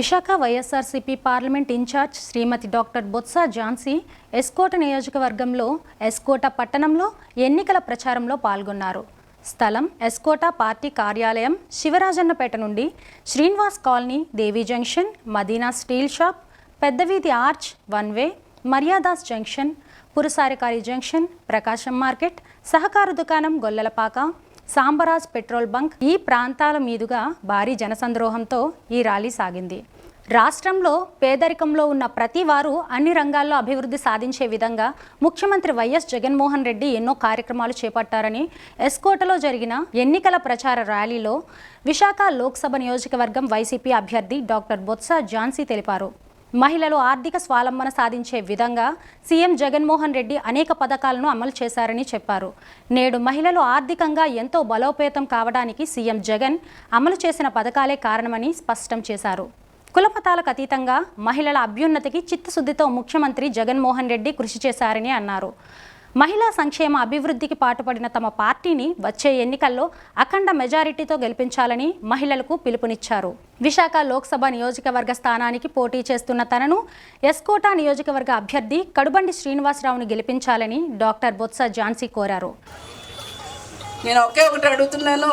Visakha YSRCP parliament in charge Srimati doctor Botsa Jhansi S Kota నియోజకవర్గంలో ఎస్కోట పట్టణంలో ఎన్నికల ప్రచారంలో పాల్గొన్నారు. స్థలం ఎస్కోట పార్టీ కార్యాలయం శివరాజన్నపేట నుండి Srinivas colony Devi junction Madina steel shop పెద్దవీధి arch one way Maryadas junction పురసారికారి junction Prakasam market సహకార దుకాణం గొల్లలపాక సాంబరాజ్ పెట్రోల్ బంక్ ఈ ప్రాంతాల మీదుగా భారీ జనసంద్రోహంతో ఈ ర్యాలీ సాగింది. రాష్ట్రంలో పేదరికంలో ఉన్న ప్రతి వారు అన్ని రంగాల్లో అభివృద్ధి సాధించే విధంగా ముఖ్యమంత్రి వైఎస్ జగన్మోహన్ రెడ్డి ఎన్నో కార్యక్రమాలు చేపట్టారని ఎస్కోటలో జరిగిన ఎన్నికల ప్రచార ర్యాలీలో విశాఖ లోక్సభ నియోజకవర్గం వైసీపీ అభ్యర్థి డాక్టర్ బొత్స ఝాన్సీ తెలిపారు. మహిళలు ఆర్థిక స్వాలంబన సాధించే విధంగా సీఎం జగన్మోహన్ రెడ్డి అనేక పథకాలను అమలు చేశారని చెప్పారు. నేడు మహిళలు ఆర్థికంగా ఎంతో బలోపేతం కావడానికి సీఎం జగన్ అమలు చేసిన పథకాలే కారణమని స్పష్టం చేశారు. కులమతాలకు అతీతంగా మహిళల అభ్యున్నతికి చిత్తశుద్ధితో ముఖ్యమంత్రి జగన్మోహన్ రెడ్డి కృషి చేశారని అన్నారు. మహిళా సంక్షేమ అభివృద్ధికి పాటుపడిన తమ పార్టీని వచ్చే ఎన్నికల్లో అఖండ మెజారిటీతో గెలిపించాలని మహిళలకు పిలుపునిచ్చారు. విశాఖ లోక్సభ నియోజకవర్గ స్థానానికి పోటీ చేస్తున్న తనను ఎస్కోటా నియోజకవర్గ అభ్యర్థి కడుబండి శ్రీనివాసరావును గెలిపించాలని డాక్టర్ బొత్స ఝాన్సీ కోరారు. నేను ఒకే ఒకటి అడుగుతున్నాను.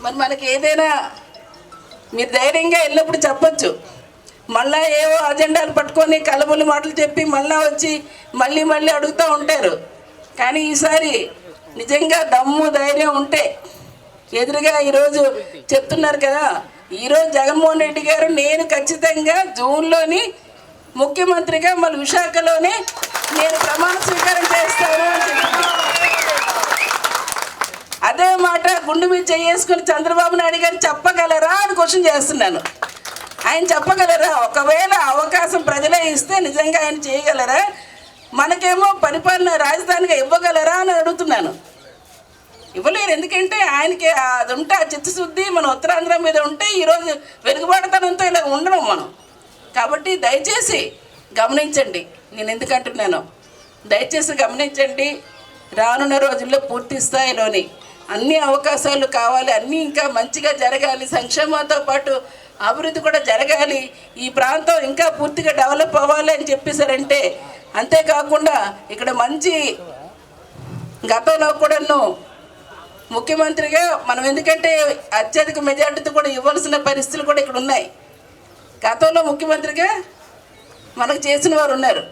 మరి మనకి ఏదైనా మీరు ధైర్యంగా వెళ్ళినప్పుడు చెప్పొచ్చు. మళ్ళా ఏవో అజెండాలు పట్టుకొని కలబులు మాటలు చెప్పి మళ్ళా వచ్చి మళ్ళీ మళ్ళీ అడుగుతూ ఉంటారు. కానీ ఈసారి నిజంగా దమ్ము ధైర్యం ఉంటే ఎదురుగా ఈరోజు చెప్తున్నారు కదా ఈరోజు జగన్మోహన్ రెడ్డి గారు నేను ఖచ్చితంగా జూన్లోని ముఖ్యమంత్రిగా మళ్ళీ విశాఖలోనే నేను ప్రమాణ స్వీకారం చేస్తాను అని అదే మాట గుండు మీద చేసుకుని చంద్రబాబు నాయుడు గారు చెప్పగలరా అని క్వశ్చన్ చేస్తున్నాను. ఆయన చెప్పగలరా? ఒకవేళ అవకాశం ప్రజలే ఇస్తే నిజంగా ఆయన చేయగలరా? మనకేమో పరిపాలన రాజధానిగా ఇవ్వగలరా అని అడుగుతున్నాను. ఇవ్వలేరు. ఎందుకంటే ఆయనకి అది ఉంటే ఆ చిత్తశుద్ధి మన ఉత్తరాంధ్ర మీద ఉంటే ఈరోజు వెనుకబాటుతనంతో ఇలా ఉండడం మనం. కాబట్టి దయచేసి గమనించండి. నేను ఎందుకంటున్నాను దయచేసి గమనించండి. రానున్న రోజుల్లో పూర్తి స్థాయిలోని అన్ని అవకాశాలు కావాలి అన్నీ ఇంకా మంచిగా జరగాలి. సంక్షేమంతో పాటు అభివృద్ధి కూడా జరగాలి. ఈ ప్రాంతం ఇంకా పూర్తిగా డెవలప్ అవ్వాలి అని చెప్పేశారంటే అంతేకాకుండా ఇక్కడ మంచి గతంలో కూడాను ముఖ్యమంత్రిగా మనం ఎందుకంటే అత్యధిక మెజార్టీతో కూడా ఇవ్వాల్సిన పరిస్థితులు కూడా ఇక్కడ ఉన్నాయి. గతంలో ముఖ్యమంత్రిగా మనకు చేసిన వారు ఉన్నారు.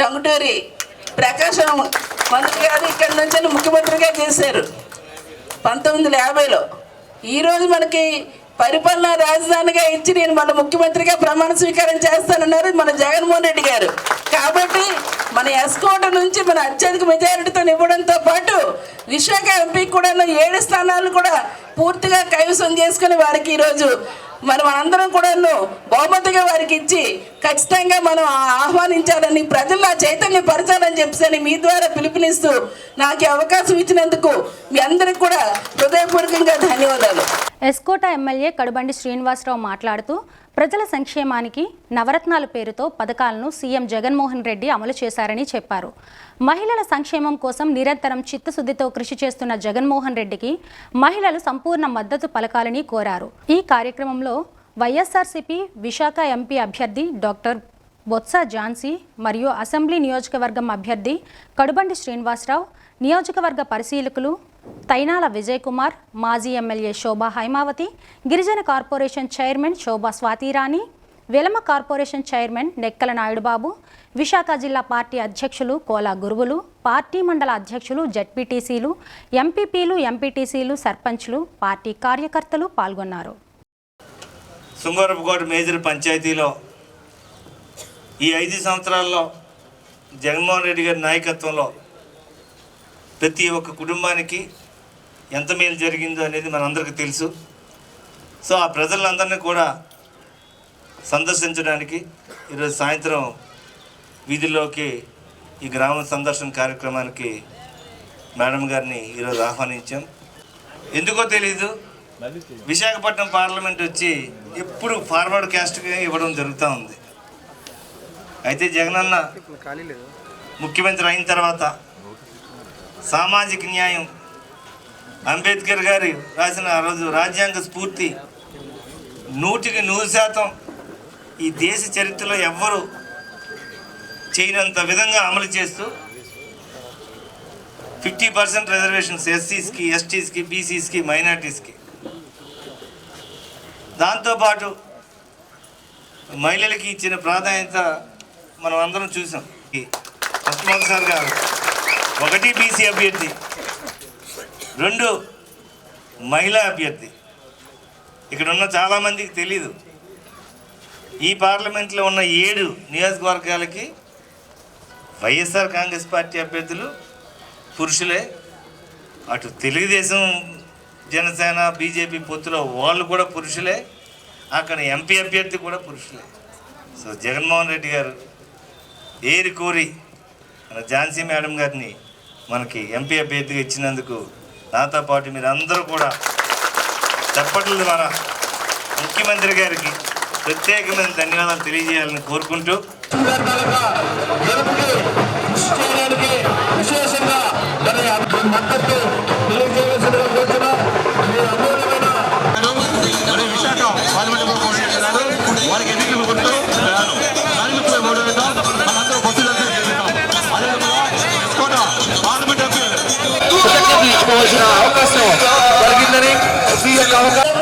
టంగుటూరి ప్రకాశం మంత్రి గారు ఇక్కడి నుంచి ముఖ్యమంత్రిగా చేశారు. పంతొమ్మిది వందల యాభైలో. ఈరోజు మనకి పరిపాలన రాజధానిగా ఇచ్చి నేను మన ముఖ్యమంత్రిగా ప్రమాణ స్వీకారం చేస్తానన్నారు మన జగన్మోహన్ రెడ్డి గారు. కాబట్టి మన ఎస్కోట నుంచి మన అత్యధిక మెజారిటీతో ఇవ్వడంతో పాటు విశాఖ ఎంపీ కూడా ఏడు స్థానాలు కూడా పూర్తిగా కైవసం చేసుకుని వారికి ఈరోజు మనం అందరం కూడా బహుమతిగా వారికి ఇచ్చి ఖచ్చితంగా మనం ఆహ్వానించాలని ప్రజల్లో చైతన్య పరచాలని చెప్పని మీ ద్వారా పిలుపునిస్తూ నాకు అవకాశం ఇచ్చినందుకు మీ అందరికి కూడా హృదయపూర్వకంగా ధన్యవాదాలు. ఎస్కోట ఎమ్మెల్యే కడుబండి శ్రీనివాసరావు మాట్లాడుతూ ప్రజల సంక్షేమానికి నవరత్నాల పేరుతో పథకాలను సీఎం జగన్మోహన్ రెడ్డి అమలు చేశారని చెప్పారు. మహిళల సంక్షేమం కోసం నిరంతరం చిత్తశుద్ధితో కృషి చేస్తున్న జగన్మోహన్ రెడ్డికి మహిళలు సంపూర్ణ మద్దతు పలకాలని కోరారు. ఈ కార్యక్రమంలో వైఎస్ఆర్సీపీ విశాఖ ఎంపీ అభ్యర్థి డాక్టర్ బొత్స ఝాన్సీ మరియు అసెంబ్లీ నియోజకవర్గం అభ్యర్థి కడుబండి శ్రీనివాసరావు నియోజకవర్గ పరిశీలకులు తైనాల విజయ్ కుమార్ మాజీ ఎమ్మెల్యే శోభా హైమావతి గిరిజన corporation chairman Shobha Swathirani Velama corporation chairman Nekkala Naidubabu Visakha జిల్లా పార్టీ అధ్యక్షులు కోలా గురువులు పార్టీ మండల అధ్యక్షులు జడ్పీటీసీలు ఎంపీపీలు ఎంపీటీసీలు సర్పంచ్లు పార్టీ కార్యకర్తలు పాల్గొన్నారు. సుంగరపుకోట మేజర్ పంచాయతీలో ఈ ఐదు సంవత్సరాల్లో జగన్మోహన్ రెడ్డి గారి నాయకత్వంలో ప్రతి ఒక్క కుటుంబానికి ఎంత మేలు జరిగిందో అనేది మనందరికీ తెలుసు. సో ఆ ప్రజలందరినీ కూడా సందర్శించడానికి ఈరోజు సాయంత్రం వీధిలోకి ఈ గ్రామ సందర్శన కార్యక్రమానికి మేడం గారిని ఈరోజు ఆహ్వానించాం. ఎందుకో తెలీదు విశాఖపట్నం పార్లమెంట్ వచ్చి ఎప్పుడు ఫార్వర్డ్ క్యాస్ట్గా ఇవ్వడం జరుగుతూ ఉంది. అయితే జగనన్న ముఖ్యమంత్రి అయిన తర్వాత సామాజిక న్యాయం అంబేద్కర్ గారి రాసిన ఆ రోజు రాజ్యాంగ స్ఫూర్తి నూటికి నూరు శాతం ఈ దేశ చరిత్రలో ఎవ్వరు చేయనంత విధంగా అమలు చేస్తూ ఫిఫ్టీ పర్సెంట్ రిజర్వేషన్స్ ఎస్సీస్కి ఎస్టీస్కి బీసీస్కి మైనార్టీస్కి దాంతోపాటు మహిళలకి ఇచ్చిన ప్రాధాన్యత మనం అందరం చూసాం. ఈ గారు ఒకటి బీసీ అభ్యర్థి రెండు మహిళా అభ్యర్థి. ఇక్కడ ఉన్న చాలామందికి తెలీదు. ఈ పార్లమెంట్లో ఉన్న ఏడు నియోజకవర్గాలకి వైఎస్ఆర్ కాంగ్రెస్ పార్టీ అభ్యర్థులు పురుషులే. అటు తెలుగుదేశం జనసేన బీజేపీ పొత్తులో వాళ్ళు కూడా పురుషులే అక్కడ ఎంపీ అభ్యర్థి కూడా పురుషులే. సో జగన్మోహన్ రెడ్డి గారు ఏరి కోరి మన ఝాన్సీ మేడం గారిని మనకి ఎంపీ అభ్యర్థిగా ఇచ్చినందుకు నాతో పాటు మీరు అందరూ కూడా చప్పట్ల ద్వారా ముఖ్యమంత్రి గారికి ప్రత్యేకమైన ధన్యవాదాలు తెలియజేయాలని కోరుకుంటూ గెలుపుకి విశేషంగా కావలసిన అవకాశం జరిగిందని ఈ అవకాశం